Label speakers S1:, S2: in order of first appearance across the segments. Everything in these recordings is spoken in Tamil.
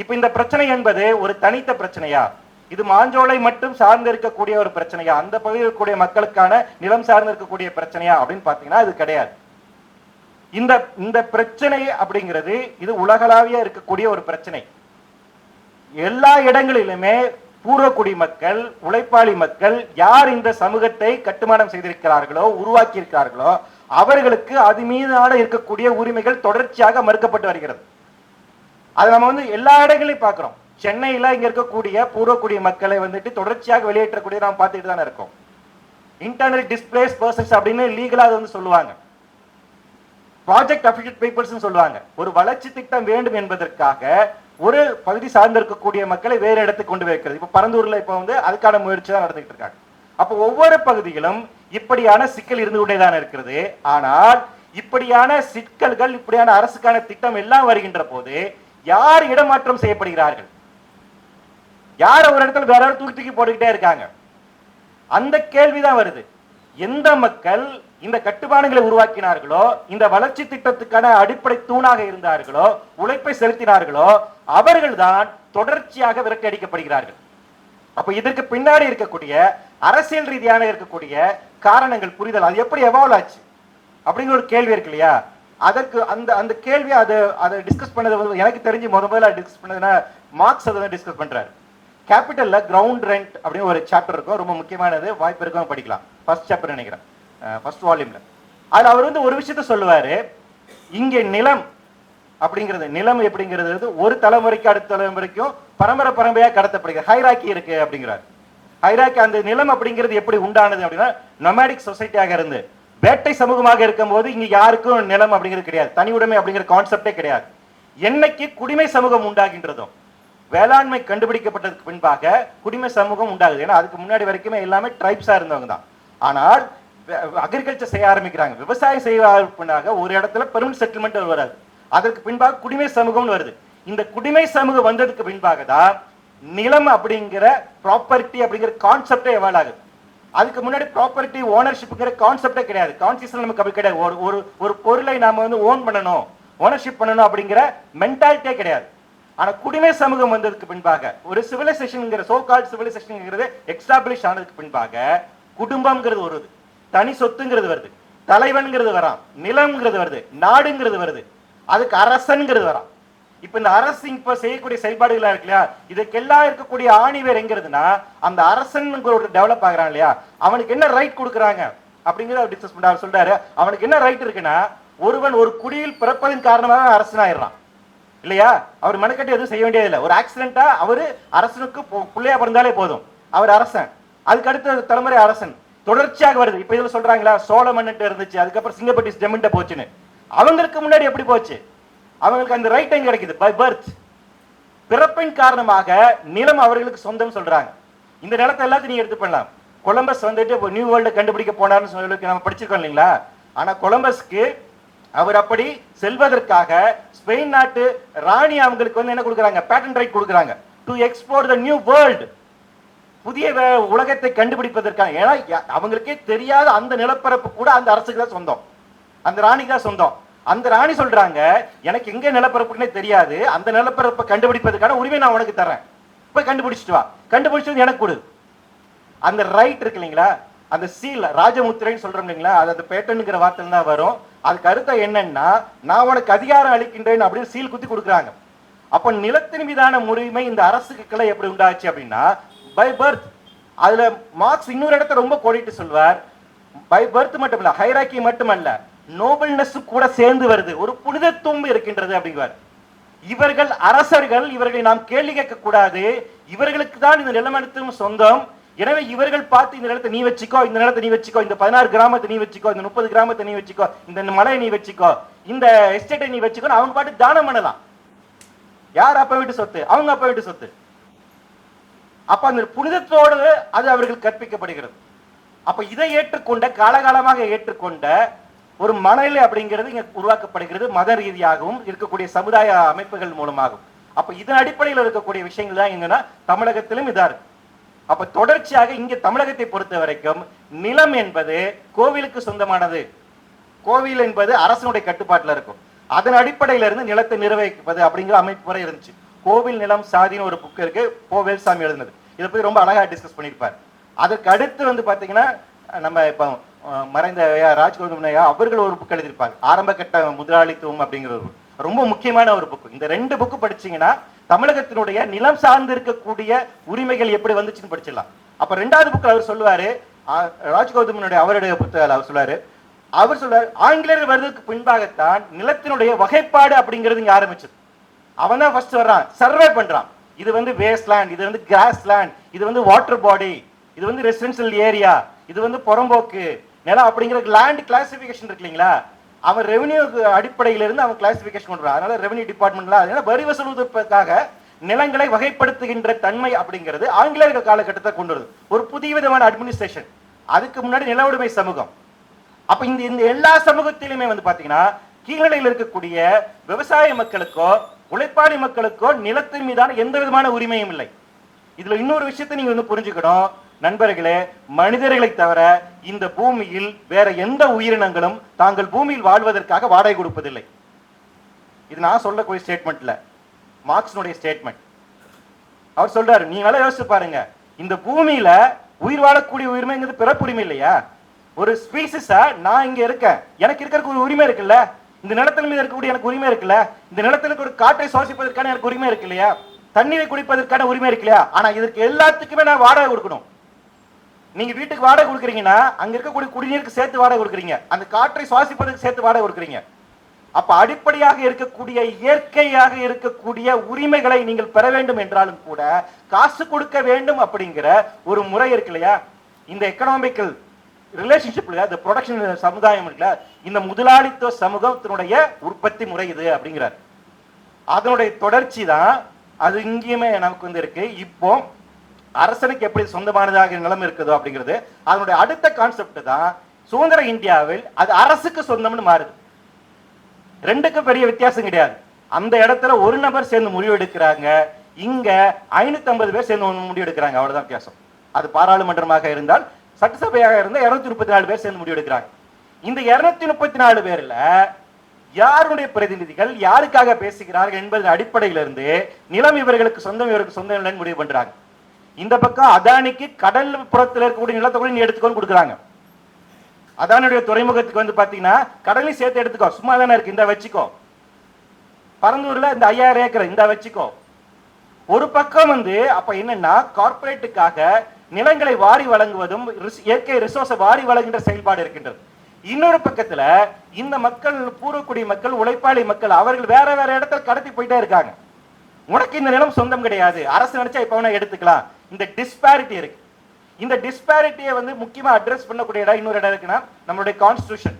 S1: இப்ப இந்த பிரச்சனை என்பது ஒரு தனித்த பிரச்சனையா? இது மாஞ்சோலை மட்டும் சார்ந்து இருக்கக்கூடிய ஒரு பிரச்சனையா? அந்த பகுதியில் இருக்கக்கூடிய மக்களுக்கான நிலம் சார்ந்து இருக்கக்கூடிய பிரச்சனையா? அப்படின்னு பாத்தீங்கன்னா அது கிடையாது. இந்த இந்த பிரச்சனை அப்படிங்கிறது இது உலகளாவிய இருக்கக்கூடிய ஒரு பிரச்சனை. எல்லா இடங்களிலுமே பூர்வக்குடி மக்கள் உழைப்பாளி மக்கள் யார் இந்த சமூகத்தை கட்டுமானம் செய்திருக்கிறார்களோ உருவாக்கி இருக்கிறார்களோ அவர்களுக்கு அது மீதான இருக்கக்கூடிய உரிமைகள் தொடர்ச்சியாக மறுக்கப்பட்டு வருகிறது. அதை நம்ம வந்து எல்லா இடங்களையும் பார்க்குறோம். சென்னையில் இங்கே இருக்கக்கூடிய பூர்வக்குடி மக்களை வந்துட்டு தொடர்ச்சியாக வெளியேற்றக்கூடிய நாம் பார்த்துட்டு தானே இருக்கோம். இன்டர்னல் டிஸ்பிளேஸ் பர்சன்ஸ் அப்படின்னு லீகலாக அது வந்து சொல்லுவாங்க. ப்ராஜெக்ட் அஃபிஷியல் பீப்புள்ஸ் சொல்லுவாங்க. ஒரு வளர்ச்சி திட்டம் வேண்டும் என்பதற்காக ஒரு பகுதி சார்ந்து இருக்கக்கூடிய மக்களை வேறு இடத்துக்கு கொண்டு வைக்கிறது. இப்போ பரந்தூரில் இப்போ வந்து அதுக்கான முயற்சி தான் நடந்துகிட்டு இருக்காங்க. அப்போ ஒவ்வொரு பகுதியிலும் இப்படியான சிக்கல் இருந்து கொண்டேதான் இருக்கிறது. ஆனால் இப்படியான சிக்கல்கள் இப்படியான அரசுக்கான திட்டம் எல்லாம் வருகின்ற போது யார் இடமாற்றம் செய்யப்படுகிறார்கள்? யார் ஒரு இடத்துல வேற தூக்கி தூக்கி போட்டுக்கிட்டே இருக்காங்க? அந்த கேள்விதான் வருது. எந்த மக்கள் இந்த கட்டுமானங்களை உருவாக்கினார்களோ இந்த வளர்ச்சி திட்டத்துக்கான அடிப்படை தூணாக இருந்தார்களோ உழைப்பை செலுத்தினார்களோ அவர்கள்தான் தொடர்ச்சியாக விரட்டி அடிக்கப்படுகிறார்கள். அப்ப இதற்கு பின்னாடி இருக்கக்கூடிய அரசியல் ரீதியான இருக்கக்கூடிய காரணங்கள் புரிதல் அது எப்படி எவால்வ் ஆச்சு? அப்படிங்கிற ஒரு கேள்வி இருக்கு இல்லையா? அதற்கு அந்த அந்த கேள்வி அதை அதை டிஸ்கஸ் பண்ணது வந்து எனக்கு தெரிஞ்சு முத முதல்ல டிஸ்கஸ் பண்ணதுன்னா மார்க்ஸ் அதை டிஸ்கஸ் பண்றாரு. கேபிட்டல்ல கிரவுண்ட் ரெண்ட் அப்படின்னு ஒரு சாப்டர் இருக்கும். ரொம்ப முக்கியமானது. வாய்ப்பு இருக்கும் படிக்கலாம். ஃபர்ஸ்ட் சாப்டர் நினைக்கிறேன். ஃபர்ஸ்ட் வால்யூம்ல அதுல அவர் வந்து ஒரு விஷயத்த சொல்லுவாரு. இங்கே நிலம் அப்படிங்கிறது நிலம் எப்படிங்கிறது வந்து ஒரு தலைமுறைக்கு அடுத்த தலைமுறைக்கும் பரம்பரை பரம்பரையா கடத்தப்படுகிறது. ஹைராக்கி இருக்கு அப்படிங்கிறார். ஹைராக்கி அந்த நிலம் அப்படிங்கிறது எப்படி உண்டானது அப்படின்னா நொமேடிக் சொசைட்டியாக இருந்து வேட்டை சமூகமாக இருக்கும்போது இங்க யாருக்கும் நிலம் அப்படிங்கிறது கிடையாது. தனி உடைமை அப்படிங்கிற கான்செப்டே கிடையாது. என்னைக்கு குடிமை சமூகம் உண்டாகின்றதும் வேளாண்மை கண்டுபிடிக்கப்பட்டதுக்கு பின்பாக குடிமை சமூகம் உண்டாகுது. ஏன்னா அதுக்கு முன்னாடி வரைக்குமே எல்லாமே ட்ரைப்ஸா இருந்தவங்க தான். ஆனால் அக்ரிகல்ச்சர் செய்ய ஆரம்பிக்கிறாங்க. விவசாயம் செய்ய ஆரம்பினாக ஒரு இடத்துல பெருமன் செட்டில்மெண்ட் வராது. அதற்கு பின்பாக குடிமை சமூகம்னு வருது. இந்த குடிமை சமூகம் வந்ததுக்கு பின்பாக தான் நிலம் அப்படிங்கிற ப்ராப்பர்ட்டி அப்படிங்கிற கான்செப்டே எவால் ஆகுது. அதுக்கு முன்னாடி ப்ராப்பர்ட்டி ஓனர்ஷிப்ங்கிற கான்செப்டே கிடையாது. கான்சியஸ் நமக்கு அப்படி கிடையாது. ஒரு ஒரு ஒரு பொருளை நாம வந்து ஓன் பண்ணணும். ஓனர்ஷிப் பண்ணணும் அப்படிங்கிற மென்டாலிட்டியே கிடையாது. ஆனா குடிமை சமூகம் வந்ததுக்கு பின்பாக ஒரு சிவிலைசேஷன்ங்கிற சோ கால் சிவிலைசேஷன்ங்கிறது எக்ஸ்டாப்ளிஷ் ஆனதுக்கு பின்பாக குடும்பம்ங்கிறது வருது. தனி சொத்துங்கிறது வருது. தலைவன்கிறது வரான். நிலம்ங்கிறது வருது. நாடுங்கிறது வருது. அதுக்கு அரசன்ங்கிறது வரான். இப்ப இந்த அரசு இப்ப செய்யக்கூடிய செயல்பாடுகளா இருக்கு இல்லையா? இதுக்கெல்லாம் இருக்கக்கூடிய ஆணிவேர் எங்கிறதுனா அந்த அரசன் ஒரு டெவலப் ஆகிறான் இல்லையா? அவனுக்கு என்ன ரைட் கொடுக்குறாங்க? அப்படிங்கிறத அவர் டிஸ்கஸ் பண்றாரு சொல்றாரு. அவனுக்கு என்ன ரைட் இருக்குன்னா ஒருவன் ஒரு குடியில் பிறப்பதன் காரணமாக அரசன் ஆயிடுறான் இல்லையா? அவர் மெனக்கட்டு எதுவும் செய்ய வேண்டியதில்லை. ஒரு ஆக்சிடென்ட்டா அவரு அரசனுக்கு பிள்ளையா பிறந்தாலே போதும். அவர் அரசன். அதுக்கு அடுத்த தலைமுறை அரசன். தொடர்ச்சியாக வருது. இப்ப இதுல சொல்றாங்களா சோழ மன்னன்ட்ட இருந்துச்சு அதுக்கப்புறம் சிங்கப்பட்டி ஜெமின்ட்ட போச்சுன்னு. அவங்களுக்கு முன்னாடி எப்படி போச்சு? அவங்களுக்கு அந்த ரைட் டைம் கிடைக்குது பை பர்த் பிறப்பின் காரணமாக நிலம் அவர்களுக்கு சொந்தம் சொல்றாங்க. இந்த நிலத்தை எல்லாத்தையும் நீங்க எடுத்து பண்ணலாம். கொலம்பஸ் வந்துட்டு இப்போ நியூ வேர்ல்டு கண்டுபிடிக்க போனார்னு சொல்லி நம்ம படிச்சிருக்கோம் இல்லைங்களா? ஆனா கொலம்பஸ்க்கு அவர் அப்படி செல்வதற்காக ஸ்பெயின் நாட்டு ராணி அவங்களுக்கு வந்து என்ன கொடுக்குறாங்க? பேட்டன் ரைட் கொடுக்குறாங்க. To explore the new world புதிய வே- உலகத்தை கண்டுபிடிப்பதற்காக. ஏன்னா அவங்களுக்கே தெரியாத அந்த நிலப்பரப்பு கூட அந்த அரசுக்கு தான் சொந்தம். அந்த ராணிக்கு தான் சொந்தம். அந்த ராணி சொல்றாங்க எனக்கு எங்க நிலப்பரப்புன்னே தெரியாது. அந்த நிலப்பரப்பை கண்டுபிடிப்பதற்கான உரிமை நான் உனக்கு தரேன் போய் கண்டுபிடிச்சிட்டு வா. கண்டுபிடிச்சது எனக்கு கொடு. அந்த ரைட் இருக்கு இல்லைங்களா? அந்த சீல் ராஜமுத்திரைன்னு சொல்றோம் இல்லைங்களா? அது அந்த பேட்டனுங்கிற வார்த்தை தான் வரும். அதுக்கு அர்த்தம் என்னன்னா நான் உனக்கு அதிகாரம் அளிக்கின்றேன் அப்படின்னு சீல் குத்தி கொடுக்குறாங்க. அப்ப நிலத்தின் மீதான உரிமை இந்த அரசுக்கு கிளை எப்படி உண்டாச்சு அப்படின்னா பை பர்த் அதுல மார்க்ஸ் இன்னொரு இடத்த ரொம்ப கோடிட்டு சொல்வார். பை பர்த் மட்டும் இல்ல ஹைராக்கி மட்டுமல்ல. நோபல்னஸ் கூட சேர்ந்து வருது. ஒரு புனிதத்துவம் இருக்கின்றது அப்படிங்குவார். இவர்கள் அரசர்கள் இவர்களை நாம் கேள்வி கேட்க கூடாது இவர்களுக்கு தான் இந்த நிலமனத்தும் சொந்தம். எனவே இவர்கள் பார்த்து இந்த நிலத்தை நீ வச்சுக்கோ இந்த நிலத்தை நீ வச்சுக்கோ இந்த பதினாறு கிராமத்தை நீ வச்சுக்கோ இந்த முப்பது கிராமத்தை நீ வச்சுக்கோ இந்த மலையை நீ வச்சுக்கோ இந்த எஸ்டேட்டை நீ வச்சுக்கோ அவங்க பாட்டு தானம் பண்ணலாம். யார் அப்ப வீட்டு சொத்து? அவங்க அப்பா வீட்டு சொத்து. அப்ப அந்த புனிதத்தோடு அது அவர்கள் கற்பிக்கப்படுகிறது. அப்ப இதை ஏற்றுக்கொண்ட காலகாலமாக ஏற்றுக்கொண்ட ஒரு மனநிலை அப்படிங்கிறது இங்க உருவாக்கப்படுகிறது மத ரீதியாகவும் இருக்கக்கூடிய சமுதாய அமைப்புகள் மூலமாகவும். அப்ப இதன் அடிப்படையில் இருக்கக்கூடிய விஷயங்கள் தான் என்னன்னா தமிழகத்திலும் இதா இருக்கு. அப்ப தொடர்ச்சியாக இங்க தமிழகத்தை பொறுத்த வரைக்கும் நிலம் என்பது கோவிலுக்கு சொந்தமானது. கோவில் என்பது அரசனுடைய கட்டுப்பாட்டுல இருக்கும். அதன் அடிப்படையில இருந்து நிலத்தை நிர்வகிப்பது அப்படிங்கிற அமைப்பு முறை இருந்துச்சு. கோவில் நிலம் சாதின்னு ஒரு புக் இருக்கு. போ வேல்சாமி எழுதுனது. இதை போய் ரொம்ப அழகா டிஸ்கஸ் பண்ணியிருப்பார். அதுக்கு அடுத்து வந்து பாத்தீங்கன்னா நம்ம இப்போ மறைந்த ஐயா அவர்கள் ஒரு புக் எழுதியிருப்பாங்க ஆரம்ப கட்ட முதலாளித்துவம் அப்படிங்கிற ஒரு ரொம்ப முக்கியமான ஒரு புக்கு இந்த ரெண்டு புக்கு படிச்சீங்கன்னா தமிழகத்தினுடைய நிலம் சார்ந்து இருக்கக்கூடிய உரிமைகள் எப்படி வந்துச்சுன்னு படிச்சிடலாம். அப்ப ரெண்டாவது புக்கில் அவர் சொல்லுவாரு ஆ- ராஜ்கௌதமனுடைய அவருடைய புத்தகம் அவர் சொல்லுவாரு அவர் சொல்றாரு ஆங்கிலேயர் வருவதற்கு பின்பாகத்தான் நிலத்தினுடைய வகைப்பாடு அப்படிங்கிறது இங்க ஆரம்பிச்சது. அவன் தான் ஃபர்ஸ்ட் வர்றான். சர்வே பண்றான். இது வந்து வேஸ்ட் லேண்ட் இது வந்து கிராஸ் லேண்ட் இது வந்து வாட்டர் பாடி இது வந்து ரெசிடென்சியல் ஏரியா இது வந்து புறம்போக்கு நிலம் அப்படிங்கிற லேண்ட் கிளாசிபிகேஷன் இருக்கு இல்லைங்களா? அவன் ரெவன்யூ அடிப்படையில இருந்து அவன் கிளாசிபிகேஷன் பண்றான் அதனால ரெவன்யூ டிபார்ட்மெண்ட்ல அதனால வரி வசூலுவதற்காக நிலங்களை வகைப்படுத்துகின்ற தன்மை அப்படிங்கிறது ஆங்கிலேயர்கள் காலகட்டத்தை கொண்டு வருது. ஒரு புதிய விதமான அட்மினிஸ்ட்ரேஷன் அதுக்கு முன்னாடி நிலவுடைமை சமூகம். அப்ப இந்த இந்த எல்லா சமூகத்திலுமே வந்து பாத்தீங்கன்னா கீழ்நிலையில் இருக்கக்கூடிய விவசாய மக்களுக்கோ உழைப்பாளி மக்களுக்கோ நிலத்தின் மீதான எந்த விதமான உரிமையும் இல்லை. இதுல இன்னொரு விஷயத்தை நீங்க வந்து புரிஞ்சுக்கணும். நண்பர்களே மனிதர்களை தவிர இந்த பூமியில் வேற எந்த உயிரினங்களும் தாங்கள் பூமியில் வாழ்வதற்காக வாடகை கொடுப்பதில்லை. இது நான் சொல்லக்கூடிய ஸ்டேட்மெண்ட்ல மார்க்ஸினுடைய ஸ்டேட்மெண்ட் அவர் சொல்றாரு நீங்களாம் நல்லா யோசிச்சு பாருங்க. இந்த பூமியில உயிர் வாழக்கூடிய உரிமைங்கிறது பிறப்புரிமை இல்லையா? ஒரு ஸ்பீசிஸா நான் இங்க இருக்கேன். எனக்கு இருக்கிறதுக்கு ஒரு உரிமை இருக்குல்ல? இந்த நிலத்தின் மீது இருக்கக்கூடிய எனக்கு உரிமை இருக்குல்ல? இந்த நிலத்திற்கு ஒரு காற்றை சுவாசிப்பதற்கான எனக்கு உரிமை இருக்கு இல்லையா? தண்ணீரை குடிப்பதற்கான உரிமை இருக்கு இல்லையா? ஆனா இதற்கு எல்லாத்துக்குமே நான் வாடகை கொடுக்கணும். நீங்க வீட்டுக்கு வாடகை கொடுக்குறீங்கன்னா அங்க இருக்கக்கூடிய குடிநீருக்கு சேர்த்து வாடகை கொடுக்குறீங்க. அந்த காற்றை சுவாசிப்பதற்கு சேர்த்து வாடகை கொடுக்குறீங்க. அப்ப அடிப்படையாக இருக்கக்கூடிய இயற்கையாக இருக்கக்கூடிய உரிமைகளை நீங்கள் பெற வேண்டும் என்றாலும் கூட காசு கொடுக்க வேண்டும் அப்படிங்கிற ஒரு முறை இருக்கு இல்லையா? இந்த எக்கனாமிக்கல் ரிலேஷன்ஷிப்ல இந்த ப்ரொடக்ஷன் சமுதாயம் இருக்குல்ல? இந்த முதலாளித்துவ சமூகத்தினுடைய உற்பத்தி முறை இது அப்படிங்கிறார். அதனுடைய தொடர்ச்சி தான் அது இங்கேயுமே நமக்கு வந்து இருக்கு. இப்போ அரசனுக்கு எப்படி சொந்தமானதாக நிலம் இருக்குதோ அப்படிங்கிறது அதனுடைய அடுத்த கான்செப்ட் தான் சுதந்திர இந்தியாவில் அது அரசுக்கு சொந்தம்னு மாறுது. ரெண்டுக்கும் பெரிய வித்தியாசம் கிடையாது. அந்த இடத்துல ஒரு நபர் சேர்ந்து முடிவு எடுக்கிறாங்க இங்க ஐநூத்தி ஐம்பது பேர் சேர்ந்து முடிவு எடுக்கிறாங்க அவ்வளவுதான் வித்தியாசம். அது பாராளுமன்றமாக இருந்தால் சட்டசபையாக இருந்தால் இருநூத்தி முப்பத்தி நாலு பேர் சேர்ந்து முடிவு எடுக்கிறாங்க இந்த இருநூத்தி முப்பத்தி நாலு பேர்ல யாருடைய பிரதிநிதிகள் யாருக்காக பேசுகிறார்கள் என்பதன் அடிப்படையிலிருந்து நிலம் இவர்களுக்கு சொந்தம் இவருக்கு சொந்தம் இல்லைன்னு முடிவு பண்றாங்க. இந்த பக்கம் அதானிக்கு கடல் புறத்தில் இருக்கக்கூடிய நிலத்தை கூட நீ எடுத்துக்கொண்டு கொடுக்குறாங்க. அதானுடைய துறைமுகத்துக்கு வந்து பாத்தீங்கன்னா கடலையும் சேர்த்து எடுத்துக்கோ. சும்மா தானே இருக்கு இந்த வச்சுக்கோ. பரந்தூர்ல இந்த ஐயாயிரம் ஏக்கர் இந்த வச்சுக்கோ. ஒரு பக்கம் வந்து அப்ப என்னன்னா கார்ப்பரேட்டுக்காக நிலங்களை வாரி வழங்குவதும் ரிஸ்- இயற்கை ரிசோர்ஸை வாரி வழங்குகின்ற செயல்பாடு இருக்கின்றது. இன்னொரு பக்கத்துல இந்த மக்கள் பூர்வக்குடி மக்கள் உழைப்பாளி மக்கள் அவர்கள் வேற வேற இடத்துல கடத்தி போயிட்டே இருக்காங்க. உனக்கு இந்த நிலம் சொந்தம் கிடையாது. அரசு நினைச்சா இப்ப வேணா எடுத்துக்கலாம். இந்த டிஸ்பாரிட்டி இருக்கு. இந்த டிஸ்பாரிட்டியை வந்து முக்கியமாக அட்ரஸ் பண்ணக்கூடிய இடம் இன்னொரு இடம் இருக்குன்னா நம்மளுடைய கான்ஸ்டியூஷன்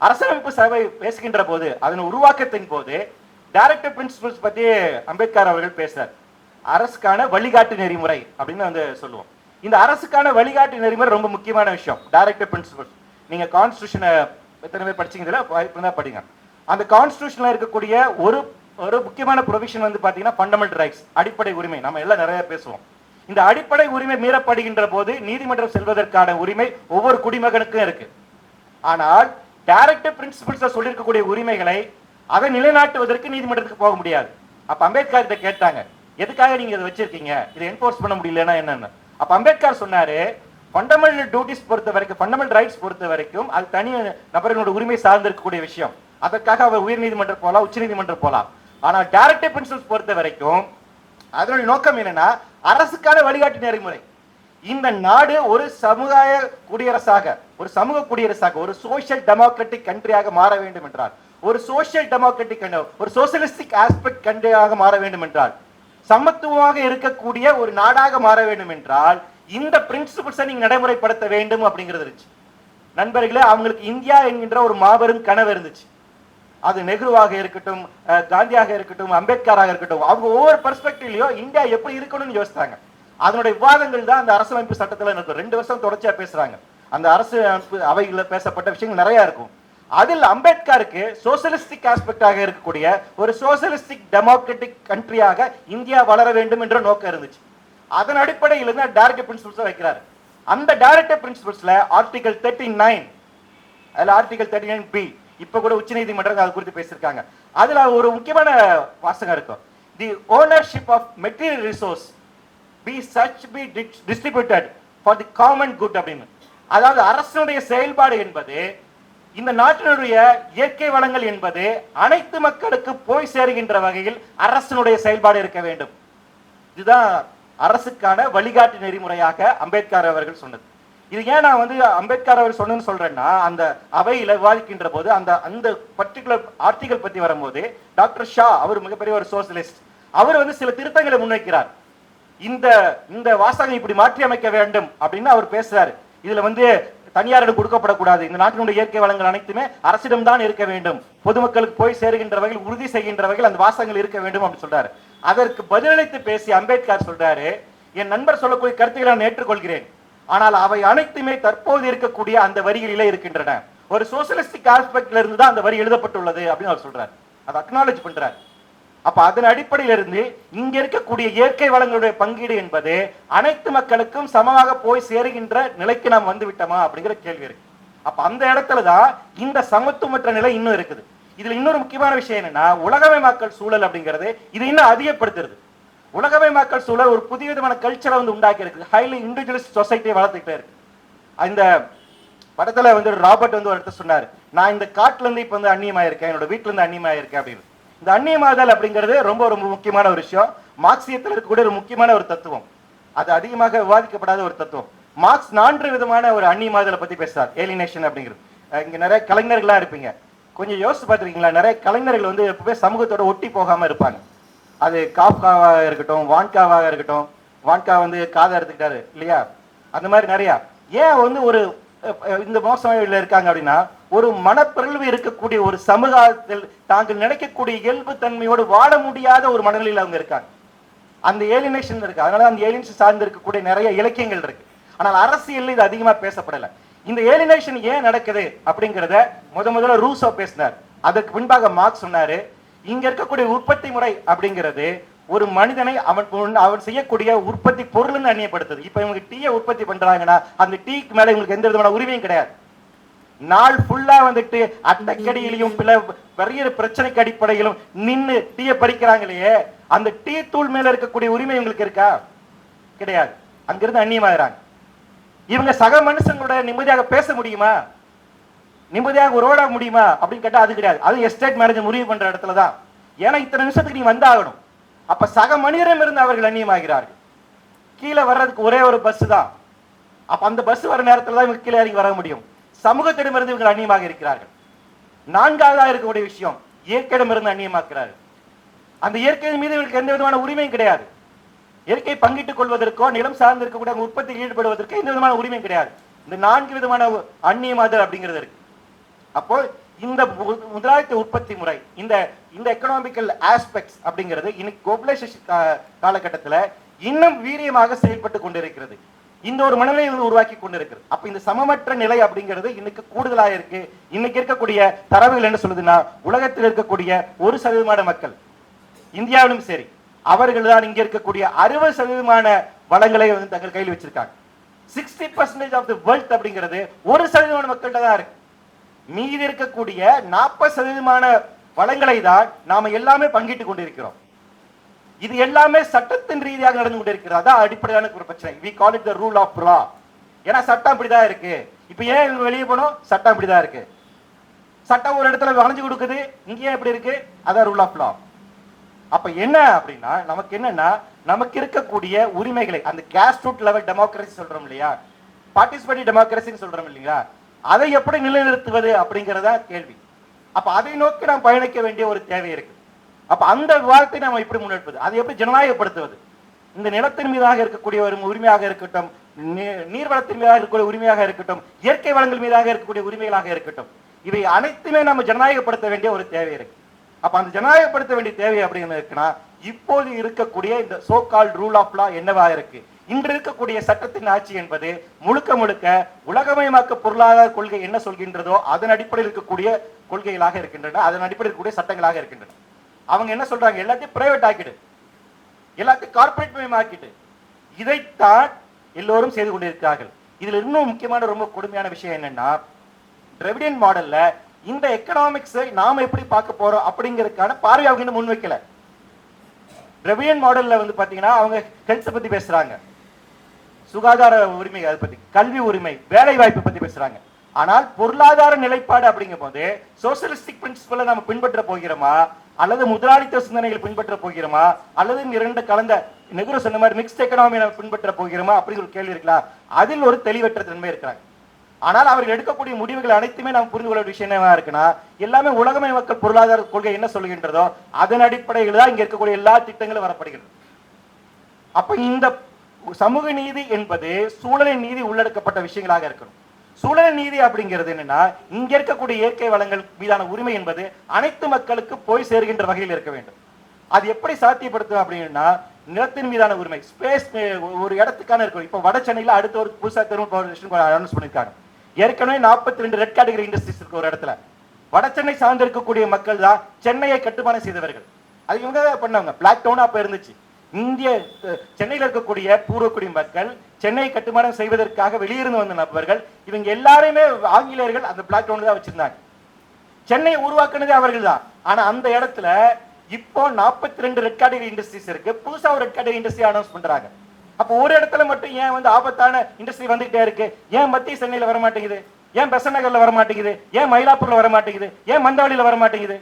S1: அரசமைப்பு சபை பேசுகின்ற போது அதன் உருவாக்கத்தின் போது டைரக்டர் பிரின்சிபல்ஸ் பத்தி அம்பேத்கர் அவர்கள் பேசுறார். அரசுக்கான வழிகாட்டு நெறிமுறை அப்படின்னு வந்து சொல்லுவோம். இந்த அரசுக்கான வழிகாட்டு நெறிமுறை ரொம்ப முக்கியமான விஷயம். டைரக்டர் பிரின்சிபல்ஸ் நீங்க கான்ஸ்டியூஷனை எத்தனை பேர் படிச்சீங்க வாய்ப்பு படிங்க. அந்த கான்ஸ்டியூஷன்ல இருக்கக்கூடிய ஒரு ஒரு முக்கியமான ப்ரொவிஷன் வந்து பாத்தீங்கன்னா ஃபண்டமெண்டல் ரைட்ஸ் அடிப்படை உரிமை. நம்ம எல்லாம் நிறைய பேசுவோம். இந்த அடிப்படை உரிமை மீறப்படுகின்ற போது நீதிமன்றம் செல்வதற்கான உரிமை ஒவ்வொரு குடிமகனுக்கும் இருக்கு. ஆனால் டைரக்டர் பிரின்சிபல்ஸ் சொல்லியிருக்கக்கூடிய உரிமைகளை அதை நிலைநாட்டுவதற்கு நீதிமன்றத்துக்கு போக முடியாது. அப்ப அம்பேத்கர் இதை கேட்டாங்க. எதுக்காக நீங்க இதை வச்சிருக்கீங்க? இதை என்போர்ஸ் பண்ண முடியலன்னா என்னன்னு. அப்ப அம்பேத்கர் சொன்னாரு ஃபண்டமெண்டல் டியூட்டிஸ் பொறுத்த வரைக்கும் ஃபண்டமெண்டல் ரைட்ஸ் பொறுத்த வரைக்கும் அது தனி நபர்களோட உரிமை சார்ந்திருக்கக்கூடிய விஷயம். அதற்காக அவர் உயர் நீதிமன்றம் போலாம் உச்ச நீதிமன்றம் போலாம். ஆனால் டைரக்டர் பிரின்சிபல்ஸ் பொறுத்த வரைக்கும் அதனுடைய நோக்கம் என்னன்னா அரசுக்கான வழிகாட்டு நெறிமுறை. இந்த நாடு ஒரு சமுதாய குடியரசாக ஒரு சமூக குடியரசாக ஒரு சோஷியல் டெமோக்ராட்டிக் கண்ட்ரியாக மாற வேண்டும் என்றால் ஒரு சோஷியல் டெமோக்ராட்டிக் ஒரு சோசியலிஸ்டிக் ஆஸ்பெக்ட் கண்ட்ரியாக மாற வேண்டும் என்றால் சமத்துவமாக இருக்கக்கூடிய ஒரு நாடாக மாற வேண்டும் என்றால் இந்த பிரின்சிபிள்ஸை நீங்க நடைமுறைப்படுத்த வேண்டும் அப்படிங்கிறது இருந்துச்சு. நண்பர்களே அவங்களுக்கு இந்தியா என்கின்ற ஒரு மாபெரும் கனவு இருந்துச்சு. அது நெஹ்ருவாக இருக்கட்டும் காந்தியாக இருக்கட்டும் அம்பேத்கராக இருக்கட்டும் அவங்க ஒவ்வொரு பெர்ஸ்பெக்டிவ்லயும் இந்தியா எப்படி இருக்கணும்னு யோசித்தாங்க அதனுடைய விவாதங்கள் தான் அந்த அரசமைப்பு சட்டத்துல இருக்கும் ரெண்டு வருஷம் தொடர்ச்சியா பேசுறாங்க. அந்த அரசு அமைப்பு அவைகளில் பேசப்பட்ட விஷயங்கள் நிறைய இருக்கும். அதில் அம்பேத்கருக்கு சோசியலிஸ்டிக் ஆஸ்பெக்டாக இருக்கக்கூடிய ஒரு சோசியலிஸ்டிக் டெமோக்ராட்டிக் கண்ட்ரியாக இந்தியா வளர வேண்டும் என்ற நோக்கம் இருந்துச்சு. அதன் அடிப்படையில் இருந்து டைரக்டிவ் பிரின்சிபல்ஸ் வைக்கிறாரு. அந்த டைரக்டர் பிரின்சிபல்ஸ்ல ஆர்டிகல் தேர்ட்டி நைன் அதுல ஆர்டிகல் தேர்ட்டி நைன் பி இப்ப கூட உச்சநீதிமன்றம் அது குறித்து பேசியிருக்காங்க. அதுல ஒரு முக்கியமான வாசகம் இருக்கும். The ownership of material resource be such be distributed for the common good அப்படின்னு. அதாவது அரசனுடைய செயல்பாடு என்பது இந்த நாட்டினுடைய இயற்கை வளங்கள் என்பது அனைத்து மக்களுக்கு போய் சேருகின்ற வகையில் அரசனுடைய செயல்பாடு இருக்க வேண்டும். இதுதான் அரசுக்கான வழிகாட்டு நெறிமுறையாக அம்பேத்கர் அவர்கள் சொன்னது. இது ஏன் நான் வந்து அம்பேத்கர் அவர் சொன்னேன்னு சொல்றேன்னா அந்த அவையில விவாதிக்கின்ற போது அந்த அந்த பர்டிகுலர் ஆர்டிகல் பத்தி வரும்போது டாக்டர் ஷா அவர் மிகப்பெரிய ஒரு சோசியலிஸ்ட் அவர் வந்து சில திருத்தங்களை முன்வைக்கிறார். இந்த இந்த வாசகம் இப்படி மாற்றி அமைக்க வேண்டும் அப்படின்னு அவர் பேசுறாரு. இதுல வந்து தனியாரிடம் கொடுக்கப்படக்கூடாது. இந்த நாட்டினுடைய இயற்கை வளங்கள் அனைத்துமே அரசிடம் தான் இருக்க வேண்டும். பொதுமக்களுக்கு போய் சேருகின்ற வகையில் உறுதி செய்கின்ற வகையில் அந்த வாசகங்கள் இருக்க வேண்டும் அப்படின்னு சொல்றாரு. அதற்கு பதிலளித்து பேசி அம்பேத்கர் சொல்றாரு என் நண்பர் சொல்லக்கூடிய கருத்துக்களை நான் ஏற்றுக்கொள்கிறேன். ஆனால் அவை அனைத்துமே தற்போது இருக்கக்கூடிய அந்த வரிகளிலே இருக்கின்றன. ஒரு சோசியலிஸ்டிக் ஆஸ்பெக்ட்ல இருந்து தான் அந்த வரி எழுதப்பட்டுள்ளது அப்படின்னு அவர் சொல்றார். அதை அக்னாலேஜ் பண்றாரு. அப்ப அதன் அடிப்படையில இருந்து இங்க இருக்கக்கூடிய இயற்கை வளங்களுடைய பங்கீடு என்பது அனைத்து மக்களுக்கும் சமமாக போய் சேருகின்ற நிலைக்கு நாம் வந்து விட்டோமா அப்படிங்கிற கேள்வி இருக்கு. அப்ப அந்த இடத்துல தான் இந்த சமத்துவமற்ற நிலை இன்னும் இருக்குது. இதுல இன்னொரு முக்கியமான விஷயம் என்னன்னா உலகமயமாக்கல் சூழல் அப்படிங்கிறது இது இன்னும் அதிகப்படுத்துறது. உலகமயமாக்கல் சூழல் ஒரு புதிய விதமான கல்ச்சரை வந்து உண்டாக்கி இருக்கு ஹைலி இண்டிவிஜுவலிஸ்ட் சொசைட்டியை வளர்த்துக்கிட்டே இருக்கு. இந்த படத்துல வந்து ராபர்ட் வந்து ஒரு இடத்த நான் இந்த காட்டுல இருந்து இப்ப வந்து அந்நியமாயிருக்கேன். என்னோட வீட்டுல இருந்து அந்நியமாயிருக்கேன் அப்படின்னு. இந்த அந்நியமாதல் அப்படிங்கிறது ரொம்ப ரொம்ப முக்கியமான ஒரு விஷயம். மார்க்சியத்தில் இருக்கக்கூடிய ஒரு முக்கியமான ஒரு தத்துவம். அது அதிகமாக விவாதிக்கப்படாத ஒரு தத்துவம். மார்க்ஸ் நான்கு விதமான ஒரு அந்நியமாதலை பத்தி பேசுறார். ஏலினேஷன் அப்படிங்கிறது. இங்கே இங்க நிறைய கலைஞர்களாக இருப்பீங்க. கொஞ்சம் யோசிச்சு பார்த்துருக்கீங்களா? நிறைய கலைஞர்கள் வந்து எப்பவுமே சமூகத்தோட ஒட்டி போகாம இருப்பாங்க. அது காப்காவாக இருக்கட்டும் வான்காவாக இருக்கட்டும் வான்கா வந்து காதை எடுத்துக்கிட்டாரு இல்லையா? அந்த மாதிரி நிறையா. ஏன் வந்து ஒரு இந்த மோசமையில் இருக்காங்க அப்படின்னா ஒரு மனப்பிறழ்வு இருக்கக்கூடிய ஒரு சமூகத்தில் தாங்கள் நினைக்கக்கூடிய இயல்பு தன்மையோடு வாழ முடியாத ஒரு மனநிலையில் அவங்க இருக்காங்க. அந்த ஏலினேஷன் இருக்கு. அதனால அந்த ஏலினேஷன் சார்ந்து இருக்கக்கூடிய நிறைய இலக்கியங்கள் இருக்கு. ஆனால் அரசியல் இது அதிகமா பேசப்படல. இந்த ஏலினேஷன் ஏன் நடக்குது அப்படிங்கிறத முத முதல்ல ரூசோ பேசினார். அதற்கு பின்பாக மார்க்ஸ் சொன்னாரு இங்க இருக்கக்கூடிய உற்பத்தி முறை அப்படிங்கிறது ஒரு மனிதனை அவன் அவன் செய்யக்கூடிய உற்பத்தி பொருள்னு அந்நியப்படுத்துது. இப்ப இவங்க டீயை உற்பத்தி பண்றாங்கன்னா அந்த டீக்கு மேல இவங்களுக்கு எந்த விதமான உரிமையும் கிடையாது. நாள் ஃபுல்லா வந்துட்டு அட்டக்கடியிலையும் பிற பெரிய பிரச்சனைக்கு அடிப்படையிலும் நின்னு டீயை பறிக்கிறாங்க இல்லையே அந்த டீ தூள் மேல இருக்கக்கூடிய உரிமை இவங்களுக்கு இருக்கா? கிடையாது. அங்கிருந்து அந்நியமாகறாங்க இவங்க சக மனுஷங்களோட நிம்மதியாக பேச முடியுமா? நிம்மதியாக ஒரு ஓட முடியுமா அப்படின்னு கேட்டால் அது கிடையாது. அது எஸ்டேட் மேனேஜர் முடிவு பண்ணுற இடத்துல தான் ஏன்னா இத்தனை நிமிஷத்துக்கு நீ வந்தாகணும். அப்ப சக மனிதரம் இருந்து அவர்கள் அந்நியமாகிறார்கள். கீழே வர்றதுக்கு ஒரே ஒரு பஸ் தான். அப்போ அந்த பஸ் வர நேரத்துல தான் இவங்க கீழே இறங்கி வர முடியும். சமூகத்திடமிருந்து இவர்கள் அந்நியமாக இருக்கிறார்கள். நான்காவதாக இருக்கக்கூடிய விஷயம் இயற்கையிடமிருந்து அந்நியமாக்குறார்கள். அந்த இயற்கையின் மீது இவங்களுக்கு எந்த விதமான உரிமையும் கிடையாது. இயற்கை பங்கிட்டுக் கொள்வதற்கோ நிலம் சார்ந்து இருக்கக்கூடிய அந்த உற்பத்தியில் ஈடுபடுவதற்கோ எந்த விதமான உரிமையும் கிடையாது. இந்த நான்கு விதமான அந்நியமாதல் அப்படிங்கிறது இருக்கு. அப்போ இந்த மு- முதலாளித்த உற்பத்தி முறை இந்த இந்த எக்கனாமிக்கல் ஆஸ்பெக்ட்ஸ் அப்படிங்கிறது இன்னைக்கு குளோபலைசேஷன் காலகட்டத்தில் இன்னும் வீரியமாக செயல்பட்டு கொண்டிருக்கிறது. இந்த ஒரு மனநிலையை வந்து உருவாக்கி கொண்டிருக்கிறது. அப்ப இந்த சமமற்ற நிலை அப்படிங்கிறது இன்னைக்கு கூடுதலாக இருக்கு. இன்னைக்கு இருக்கக்கூடிய தரவுகள் என்ன சொல்லுதுன்னா உலகத்தில் இருக்கக்கூடிய ஒரு சதவீதமான மக்கள் இந்தியாவிலும் சரி அவர்கள் தான் இங்க இருக்கக்கூடிய அறுபது சதவீதமான வளங்களை வந்து தங்கள் கையில் வச்சிருக்காங்க. Sixty percentage of the wealth அப்படிங்கிறது ஒரு சதவீதமான மக்கள்கிட்ட தான் இருக்கு. மீதி இருக்கக்கூடிய நாற்பது சதவீதமான வளங்களை தான் நாம எல்லாமே பங்கிட்டு கொண்டிருக்கிறோம். இது எல்லாமே சட்டத்தின் ரீதியாக நடந்து கொண்டிருக்கிறது. அதான் அடிப்படையான ஒரு பிரச்சனை. We call it the rule of law ஏன்னா சட்டம் அப்படிதான் இருக்கு. இப்போ ஏன் இவங்க வெளியே போனோம்? சட்டம் அப்படிதான் இருக்கு. சட்டம் ஒரு இடத்துல வளைஞ்சு கொடுக்குது. இங்கேயே எப்படி இருக்கு? அதான் ரூல் ஆஃப் லா அப்ப என்ன அப்படின்னா நமக்கு என்னன்னா நமக்கு இருக்கக்கூடிய உரிமைகளை அந்த கேஸ் ரூட் லெவல் டெமோக்ரஸி சொல்றோம் இல்லையா? பார்ட்டிசிபேட்டிவ் டெமோக்ரஸின்னு சொல்றோம் இல்லைங்களா? அதை எப்படி நிலைநிறுத்துவது அப்படிங்கிறதா கேள்வி. அப்ப அதை நோக்கி நாம் பயணிக்க வேண்டிய ஒரு தேவை இருக்கு அப்ப அந்த விவாதத்தை நாம் எப்படி முன்னெடுப்பது? அதை எப்படி ஜனநாயகப்படுத்துவது? இந்த நிலத்தின் மீதாக இருக்கக்கூடிய ஒரு உரிமையாக இருக்கட்டும் நீ- நீர்வளத்தின் மீதாக இருக்கக்கூடிய உரிமையாக இருக்கட்டும் இயற்கை வளங்கள் மீதாக இருக்கக்கூடிய உரிமைகளாக இருக்கட்டும் இவை அனைத்துமே நம்ம ஜனநாயகப்படுத்த வேண்டிய ஒரு தேவை இருக்கு. அப்ப அந்த ஜனநாயகப்படுத்த வேண்டிய தேவை அப்படின்னு இருக்குன்னா இப்போது இருக்கக்கூடிய இந்த so called rule of law என்னவா இருக்கு? இன்று இருக்கக்கூடிய சட்டத்தின் ஆட்சி என்பது முழுக்க முழுக்க உலகமயமாக்க பொருளாதார கொள்கை என்ன சொல்கின்றதோ அதன் அடிப்படையில் இருக்கக்கூடிய கொள்கைகளாக இருக்கின்றன அதன் அடிப்படையில் இருக்கக்கூடிய சட்டங்களாக இருக்கின்றன. அவங்க என்ன சொல்றாங்க? எல்லாத்தையும் பிரைவேட் ஆக்கிடு. எல்லாத்தையும் கார்ப்பரேட் மயமாக்கிட்டு. இதைத்தான் எல்லோரும் செய்து கொண்டிருக்கிறார்கள். இதுல இன்னும் முக்கியமான ரொம்ப கொடுமையான விஷயம் என்னன்னா டிரெவிடியன் மாடல்ல இந்த எக்கனாமிக்ஸை நாம எப்படி பார்க்க போறோம் அப்படிங்கிறதுக்கான பார்வை அவங்க இன்னும் முன்வைக்கல. திரவியன் மாடல்ல வந்து பாத்தீங்கன்னா அவங்க ஹெல்த் பத்தி பேசுறாங்க. சுகாதார உரிமை அதை பத்தி கல்வி உரிமை வேலை வாய்ப்பு பத்தி பேசுறாங்க. ஆனால் பொருளாதார நிலைப்பாடு அப்படிங்கும் போது சோசியலிஸ்டிக் பிரின்சிபலை நம்ம பின்பற்ற போகிறோமா? அல்லது முதலாளித்துவ சிந்தனைகள் பின்பற்ற போகிறோமா? அல்லது இரண்டு கலந்த நெகுரு சொன்ன மாதிரி மிக்ஸ்ட் எக்கனாமி நம்ம பின்பற்ற போகிறோமா? அப்படிங்கிற ஒரு கேள்வி இருக்கலாம் அதில் ஒரு தெளிவற்ற தன்மை இருக்கிறாங்க. ஆனால் அவர்கள் எடுக்கக்கூடிய முடிவுகள் அனைத்துமே நாம் புரிந்து கொள்ள விஷயம் என்னவா இருக்குன்னா எல்லாமே உலகமே மக்கள் பொருளாதார கொள்கை என்ன சொல்கின்றதோ அதன் அடிப்படையில் தான் இங்க இருக்கக்கூடிய எல்லா திட்டங்களும் வரப்படுகிறது. அப்ப இந்த சமூக நீதி என்பது சூழலின் நீதி உள்ளடக்கப்பட்ட விஷயங்களாக இருக்கணும். சூழல் நீதி அப்படிங்கிறது என்னன்னா இங்க இருக்கக்கூடிய இயற்கை வளங்கள் மீதான உரிமை என்பது அனைத்து மக்களுக்கு போய் சேர்கின்ற வகையில் இருக்க வேண்டும். அது எப்படி சாத்தியப்படுத்தும் அப்படின்னா நிலத்தின் மீதான உரிமை ஸ்பேஸ் ஒரு இடத்துக்கான இருக்கும் இப்போ வட சென்னையில் அடுத்த ஒரு புதுசா திரும்ப அனௌன்ஸ் பண்ணியிருக்காங்க. ஏற்கனவே நாற்பத்தி ரெண்டு ரெட் கேட்டகரி இண்டஸ்ட்ரீஸ் இருக்கு ஒரு இடத்துல. வட சென்னை சார்ந்திருக்கக்கூடிய மக்கள் தான் சென்னையை கட்டுமானம் செய்தவர்கள். அது இவங்க தான் பண்ணவங்க. பிளாக் டவுன் அப்போ இருந்துச்சு இந்திய சென்னையில் இருக்கக்கூடிய பூர்வக்குடி மக்கள் சென்னை கட்டுமானம் செய்வதற்காக வெளியிருந்து வந்த நபர்கள் இவங்க எல்லாரையுமே ஆங்கிலேயர்கள் அந்த பிளாக் தான் வச்சிருந்தாங்க. சென்னையை உருவாக்குனதே அவர்கள் தான் ஆனா அந்த இடத்துல இப்போ 42 ரெண்டு ரெட் கேட்டகரி இண்டஸ்ட்ரீஸ் இருக்கு. புதுசா ஒரு ரெட் கேட்டகரி இண்டஸ்ட்ரி அனௌன்ஸ் பண்றாங்க. அப்போ ஒரு இடத்துல மட்டும் ஏன் வந்து ஆபத்தான இண்டஸ்ட்ரி வந்துகிட்டே இருக்கு? ஏன் மத்திய சென்னையில வர மாட்டேங்குது ஏன் பெசன் நகர்ல வர மாட்டேங்குது ஏன் மயிலாப்பூர்ல வர மாட்டேங்குது ஏன் மந்தாவளியில வர மாட்டேங்குது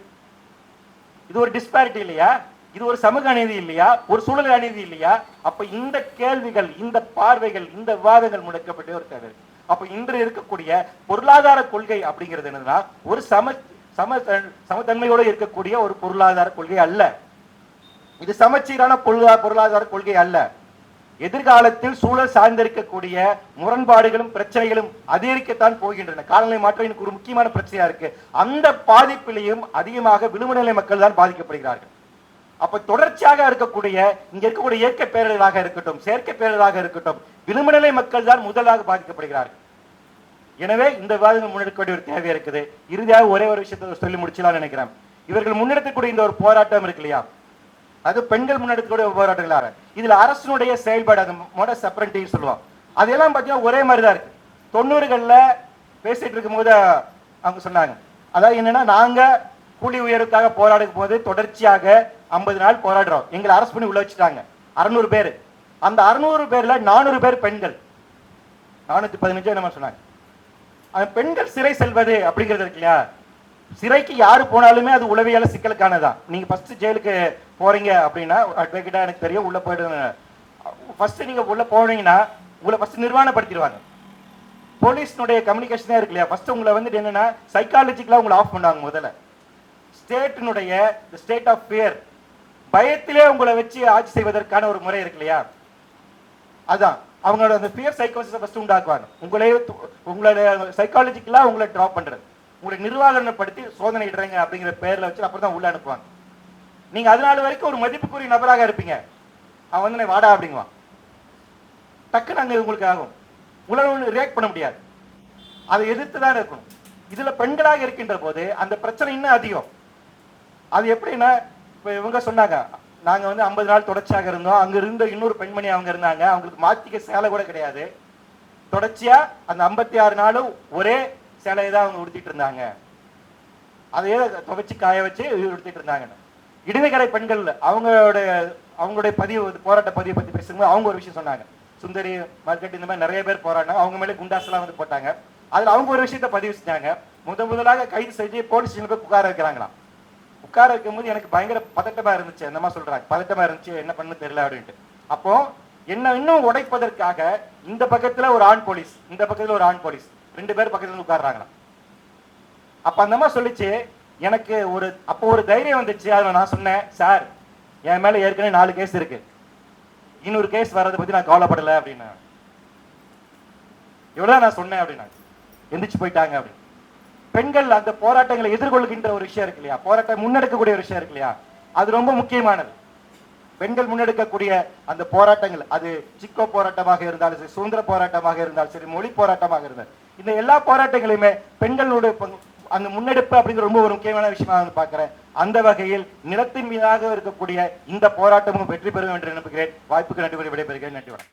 S1: இது ஒரு டிஸ்பாரிட்டி இல்லையா? இது ஒரு சமூக அநீதி இல்லையா? ஒரு சூழல் அநீதி இல்லையா? அப்ப இந்த கேள்விகள் இந்த பார்வைகள் இந்த விவாதங்கள் முடக்கப்பட்டே ஒரு தேவை அப்ப இன்று இருக்கக்கூடிய பொருளாதார கொள்கை அப்படிங்கிறது என்னன்னா ஒரு சம சம சமத்தன்மையோடு இருக்கக்கூடிய ஒரு பொருளாதார கொள்கை அல்ல. இது சமச்சீரான பொருளா பொருளாதார கொள்கை அல்ல. எதிர்காலத்தில் சூழல் சார்ந்திருக்கக்கூடிய முரண்பாடுகளும் பிரச்சனைகளும் அதிகரிக்கத்தான் போகின்றன. காலநிலை மாற்றம் எனக்கு ஒரு முக்கியமான பிரச்சனையா இருக்கு. அந்த பாதிப்பிலையும் அதிகமாக விளிம்புநிலை மக்கள் தான் பாதிக்கப்படுகிறார்கள். அப்ப தொடர்ச்சியாக இருக்கக்கூடிய இங்க இருக்கக்கூடிய இயற்கை பேரர்களாக இருக்கட்டும் செயற்கை பேரழிவாக இருக்கட்டும் விளிம்புநிலை மக்கள் தான் முதலாக பாதிக்கப்படுகிறார்கள். எனவே இந்த விவாதங்கள் முன்னெடுக்க வேண்டிய ஒரு தேவை இருக்குது. இறுதியாக ஒரே ஒரு விஷயத்தை சொல்லி முடிச்சலாம்னு நினைக்கிறேன். இவர்கள் முன்னெடுக்கக்கூடிய இந்த ஒரு போராட்டம் இருக்கு இல்லையா? அது பெண்கள் முன்னெடுக்கக்கூடிய போராட்டங்களாக. இதுல அரசனுடைய செயல்பாடு அது மொட செப்பரண்டி சொல்லுவோம். அதெல்லாம் பார்த்தீங்கன்னா ஒரே மாதிரி தான் இருக்கு. தொண்ணூறுகளில் பேசிட்டு இருக்கும்போது அவங்க சொன்னாங்க. அதாவது என்னன்னா நாங்கள் கூலி உயர்வுக்காக போராடும் போது தொடர்ச்சியாக ஐம்பது நாள் போராடுறோம். எங்களை அரசு பண்ணி உள்ள வச்சுட்டாங்க. அறுநூறு பேர். அந்த அறுநூறு பேர்ல நானூறு பேர் பெண்கள். நானூத்தி பதினஞ்சு நம்ம சொன்னாங்க. அந்த பெண்கள் சிறை செல்வது அப்படிங்கிறது இருக்கு இல்லையா? சிறைக்கு யாரு போனாலுமே அது உளவியல சிக்கலுக்கானதான் நீங்க ஃபர்ஸ்ட் ஜெயிலுக்கு போறீங்க அப்படின்னா அட்வொகேட்டா எனக்கு தெரியும் உள்ள போயிடுங்க ஃபர்ஸ்ட் நீங்க உள்ள போனீங்கன்னா உங்களை ஃபர்ஸ்ட் நிர்வாணப்படுத்திடுவாங்க. போலீஸ்னுடைய கம்யூனிகேஷனே இருக்கு இல்லையா? ஃபர்ஸ்ட் உங்களை வந்துட்டு என்னன்னா சைக்காலஜிக்கலா உங்களை ஆஃப் பண்ணுவாங்க முதல்ல. ஸ்டேட்டினுடைய ஸ்டேட் ஆஃப் ஃபியர் பயத்திலே உங்களை வச்சு ஆட்சி செய்வதற்கான ஒரு முறை இருக்கு இல்லையா? அதான். அவங்களோட அந்த ஃபியர் சைக்கோசிஸை ஃபஸ்ட் உண்டாக்குவாங்க. உங்களே உங்களோட சைக்காலஜிக்கலாக உங்களை ட்ராப் பண்ணுறது உங்களை நிர்வாகப்படுத்தி சோதனை இடுறீங்க அப்படிங்கிற பேரில் வச்சு அப்புறம் தான் உள்ள அனுப்புவாங்க. நீங்க அதனால வரைக்கும் ஒரு மதிப்புக்குரிய நபராக இருப்பீங்க. அவன் வந்து வாடா அப்படிங்குவான். டக்குன்னு அங்கே உங்களுக்கு ஆகும். உங்களால ரியாக்ட் பண்ண முடியாது. அதை எதிர்த்து தான் இருக்கணும். இதுல பெண்களாக இருக்கின்ற போது அந்த பிரச்சனை இன்னும் அதிகம். அது எப்படின்னா இப்போ இவங்க சொன்னாங்க நாங்கள் வந்து ஐம்பது நாள் தொடர்ச்சியாக இருந்தோம். அங்கே இருந்த இன்னொரு பெண்மணி அவங்க இருந்தாங்க. அவங்களுக்கு மாற்றிக்க சேலை கூட கிடையாது. தொடர்ச்சியாக அந்த ஐம்பத்தி ஆறு நாளும் ஒரே சேலையை தான் அவங்க உடுத்திட்டு இருந்தாங்க. அதையே துவைச்சி காய வச்சு உடுத்திட்டு இருந்தாங்கன்னு இடைநிகரை பெண்கள் அவங்களோட அவங்களுடைய பதிவு போராட்ட பதிவை பற்றி பேசும்போது அவங்க ஒரு விஷயம் சொன்னாங்க. சுந்தரி மார்க்கெட் இந்த மாதிரி நிறைய பேர் போராடினாங்க. அவங்க மேலே குண்டாஸ்லாம் வந்து போட்டாங்க. அதில் அவங்க ஒரு விஷயத்த பதிவு செஞ்சாங்க. முத முதலாக கைது செஞ்சு போலீஸ் ஸ்டேஷனில் போய் புகார் வைக்கிறாங்களாம் உட்கார வைக்கும்போது எனக்கு பயங்கர பதட்டமா இருந்துச்சு. அந்த மாதிரி சொல்றாங்க பதட்டமா இருந்துச்சு. என்ன பண்ணு தெரியல அப்படின்ட்டு. அப்போ என்ன இன்னும் உடைப்பதற்காக இந்த பக்கத்துல ஒரு ஆண் போலீஸ் இந்த பக்கத்துல ஒரு ஆண் போலீஸ் ரெண்டு பேர் பக்கத்துல வந்து அப்ப அந்த மாதிரி சொல்லிச்சு எனக்கு ஒரு அப்போ ஒரு தைரியம் வந்துச்சு. அதுல நான் சொன்னேன் சார் என் மேல ஏற்கனவே நாலு கேஸ் இருக்கு. இன்னொரு கேஸ் வர்றதை பத்தி நான் கவலைப்படல அப்படின்னு இவ்வளவுதான் நான் சொன்னேன் அப்படின்னா எந்திரிச்சு போயிட்டாங்க அப்படின்னு. பெண்கள் அந்த போராட்டங்களை எதிர்கொள்கின்ற ஒரு விஷயம் இருக்கு இல்லையா? போராட்டம் முன்னெடுக்கக்கூடிய ஒரு விஷயம் இருக்கு இல்லையா? அது ரொம்ப முக்கியமானது. பெண்கள் முன்னெடுக்கக்கூடிய அந்த போராட்டங்கள் அது சிக்கோ போராட்டமாக இருந்தாலும் சரி சுதந்திர போராட்டமாக இருந்தாலும் சரி மொழி போராட்டமாக இருந்தாலும் இந்த எல்லா போராட்டங்களையுமே பெண்களுடைய அந்த முன்னெடுப்பு அப்படிங்கிற ரொம்ப ஒரு முக்கியமான விஷயமா வந்து பார்க்கிறேன். அந்த வகையில் நிலத்தின் மீதாக இருக்கக்கூடிய இந்த போராட்டமும் வெற்றி பெறும் என்று நம்புகிறேன். வாய்ப்புக்கு நன்றி விடைபெறுகிறேன். நன்றி வணக்கம்.